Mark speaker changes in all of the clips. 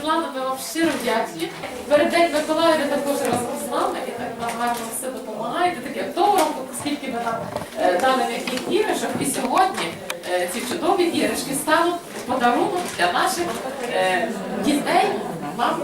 Speaker 1: Світлана, ми вам щиро вдячні. Перед Миколаєві також разом з нами і так нам гарно все допомагаєте. Таке того року, скільки ви нам е, дали яких іграшок, і сьогодні е, ці чудові іграшки стануть подарунок для наших е, дітей, мам.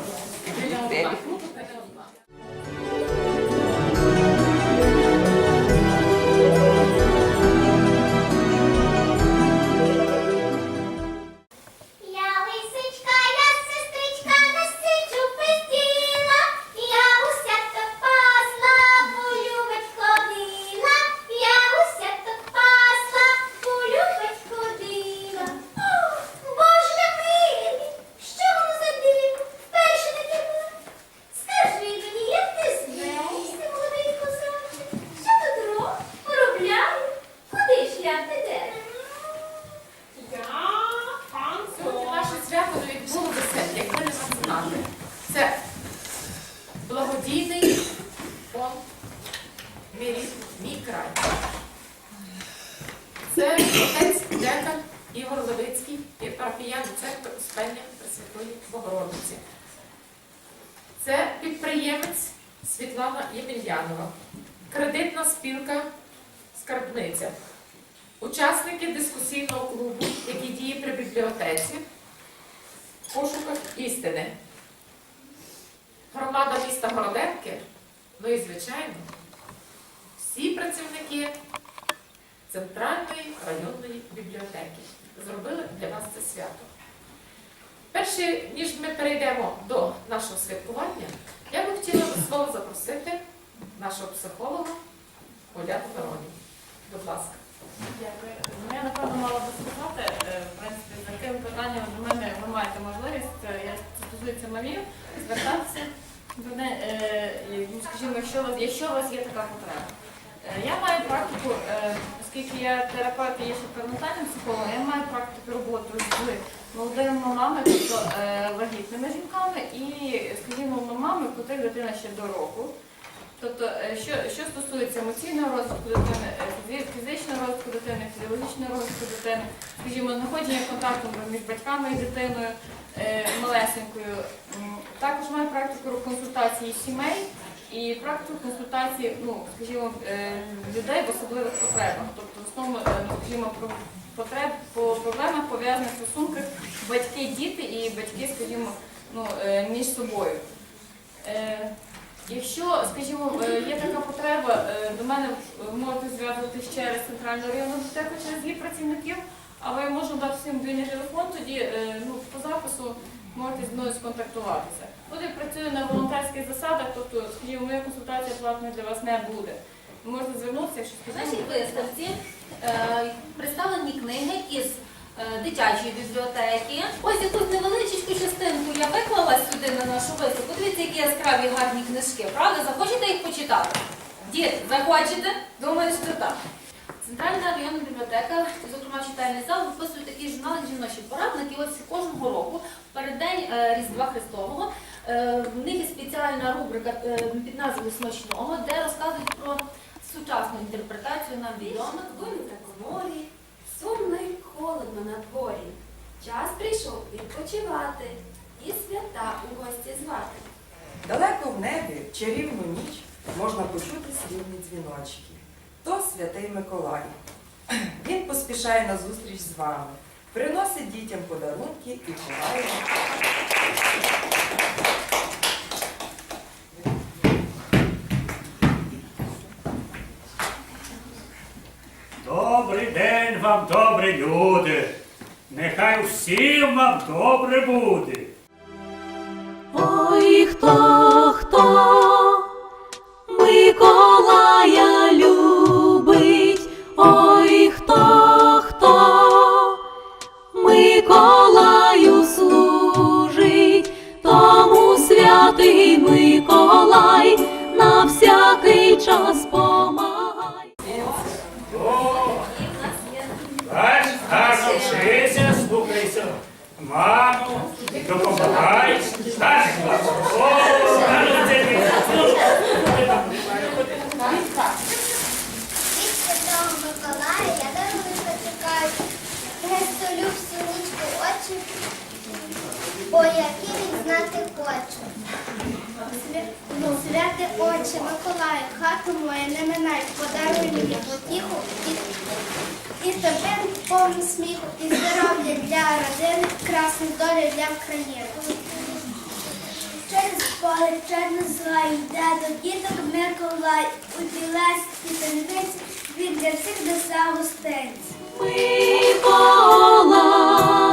Speaker 1: Богородиці. Це підприємець Світлана Ємельянова, кредитна спілка Скарбниця. Учасники дискусійного клубу, який діє при бібліотеці, пошуках істини. Громада міста Городенки, ну і звичайно, всі працівники Центральної районної бібліотеки зробили для вас це свято. Перше, ніж ми перейдемо до нашого святкування, я би хотіла до слова запросити нашого психолога Оляну Миронів. Будь ласка.
Speaker 2: Дякую. Ну, Я напевно мала би сказати, е, в принципі, з яким питанням до мене ви маєте можливість, е, я це стосується мамів, звертатися до не, е, ну, скажімо, якщо у вас є така потреба. Е, Я маю практику, е, оскільки я терапевт і є ще перинатальним психологом, я маю практику роботи з молодими мамами, тобто е, вагітними жінками і, скажімо, мамами, в котрих дитина ще до року. Тобто, що, що стосується емоційного розвитку дитини, фізичного розвитку дитини, фізіологічного розвитку дитини, скажімо, знаходження контакту між батьками і дитиною малесенькою. Також маю практику консультації сімей і практику консультації, ну, скажімо, е, людей в особливих потребах. Тобто, в основному, е, скажімо, про потреб по проблемах пов'язаних в стосунках батьки-діти і батьки, скажімо, ну, е, між собою. Якщо, скажімо, є така потреба, до мене можете зв'язуватися через центральну районну бібліотеку, через її працівників, але я можу дати всім мобільний телефон, тоді ну, по запису можете зі мною сконтактуватися. Я працюю на волонтерських засадах, тобто, скажімо, моя консультація платною для вас не буде. Ви можете звернутися, якщо
Speaker 3: В нашій виставці е, представлені книги із е, дитячої бібліотеки. Ось якусь невеличку частинку я виклала сюди на нашу виставку. Дивіться, які яскраві гарні книжки. Правда? Захочете їх почитати? Діти, захочете? Думаю, що так. Центральна районна бібліотека, зокрема читальний зал, виписує такий журнал жіночі порадники. Ось кожного року, перед день е, Різдва Христового, е, в них є спеціальна рубрика е, під назвою Смачного, де розказують про сучасну інтерпретацію нам відомих
Speaker 4: Вогонь та коморі, сумно й холодно на дворі. Час прийшов відпочивати і свята у гості звати.
Speaker 5: Далеко в небі, чарівну ніч, можна почути срібні дзвіночки. То святий Миколай. Він поспішає на зустріч з вами, приносить дітям подарунки і ховає.
Speaker 6: Добрий день вам, добрі люди. Нехай всім вам добре буде.
Speaker 7: Ой, хто
Speaker 6: О, бач, гарно вчися, слухайся. Маму, допомагай. О, гарно це
Speaker 8: Від Святого Миколая я дарую чекаю. Всю нічку очі, бо які він свя- ну, святи очі Миколаю, хату мою не минай, подаруй мені потіху і, і тобі повну сміху, і здоров'я для родини, красну долю для України. Через поле чорно злай, йде до діток Миколай, у білеській тендиці, він для всіх несе гостинці.
Speaker 7: Миколаю,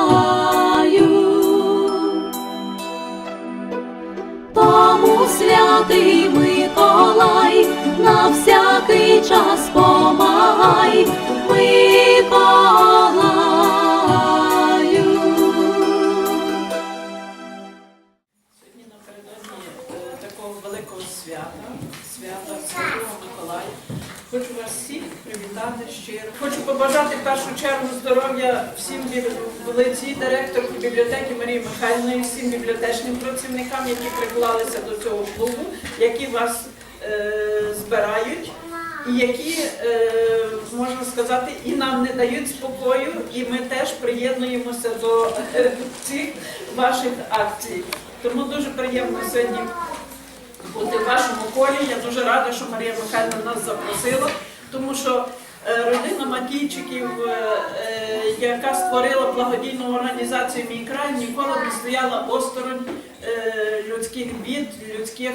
Speaker 7: святий Миколай на всякий час помагай, Миколаю.
Speaker 9: Хочу вас всіх привітати щиро. Хочу побажати в першу чергу здоров'я всім бі- лиці, директорці бібліотеки Марії Михайлівної, всім бібліотечним працівникам, які приклалися до цього клубу, які вас е, збирають. І які, е, можна сказати, і нам не дають спокою, і ми теж приєднуємося до е, цих ваших акцій. Тому дуже приємно сьогодні бути в вашому колі. Я дуже рада, що Марія Михайлівна нас запросила, тому що е, родина Матійчиків, е, е, яка створила благодійну організацію Мій край, ніколи не стояла осторонь людських бід, людських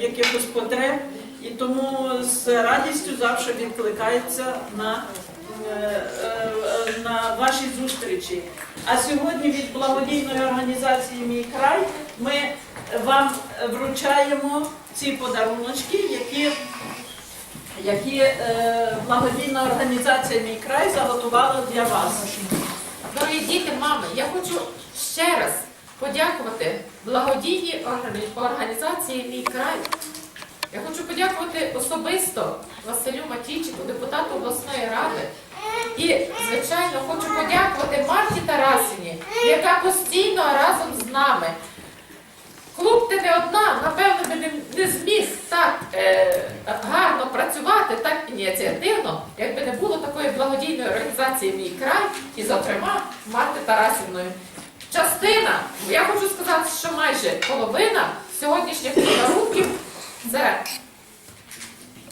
Speaker 9: якихось потреб. І тому з радістю завжди відкликається на, на ваші зустрічі. А сьогодні від благодійної організації Мій край ми вам вручаємо ці подаруночки, які, які е, благодійна організація Мій край заготувала для вас.
Speaker 1: Дорогі діти, мами, я хочу ще раз подякувати благодійній організації Мій край. Я хочу подякувати особисто Василю Матійчику, депутату обласної ради. І, звичайно, хочу подякувати Марті Тарасіні, яка постійно разом з нами. Клуб ти не одна, напевно, би не, зміг так е, гарно працювати, так ініціативно, якби не було такої благодійної організації Мій край і, зокрема, Марти Тарасівною. Частина, я хочу сказати, що майже половина сьогоднішніх подарунків це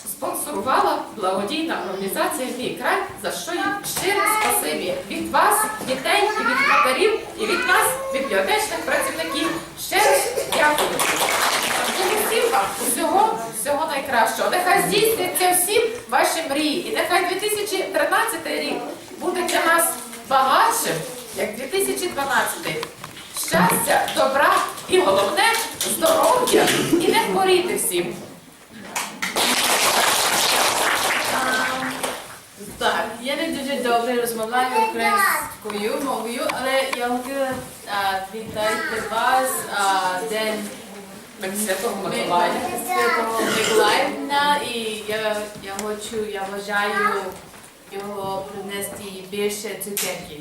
Speaker 1: спонсорувала благодійна організація Мій край, за що їм щире спасибі від вас, дітей, і від матерів, і від нас, бібліотечних 2012. Щастя, добра і головне здоров'я і не хворіти всім.
Speaker 2: Так, я не дуже добре розмовляю українською мовою, але я хотіла вітати вас День
Speaker 1: Святого
Speaker 2: Миколаївна, і я, я хочу, я бажаю його принести більше цукерки.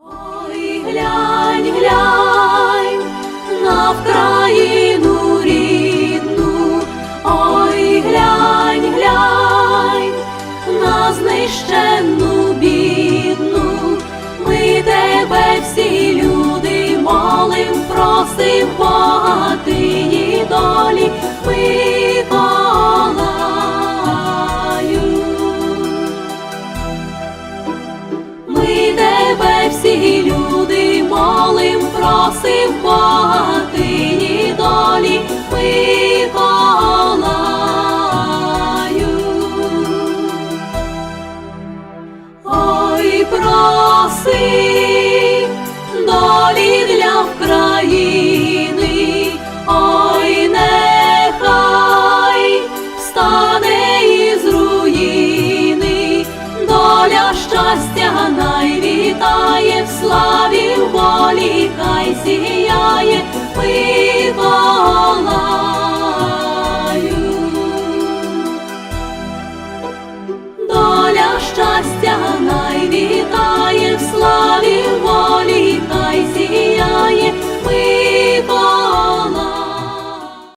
Speaker 7: Ой, глянь, глянь на Вкраїну рідну, ой, глянь, глянь на знищену бідну. Ми тебе всі люди молим, просим Бога тиї долі, Миколаю. Просим Бога сіяє, пивалаю. Доля щастя найвітає в славі.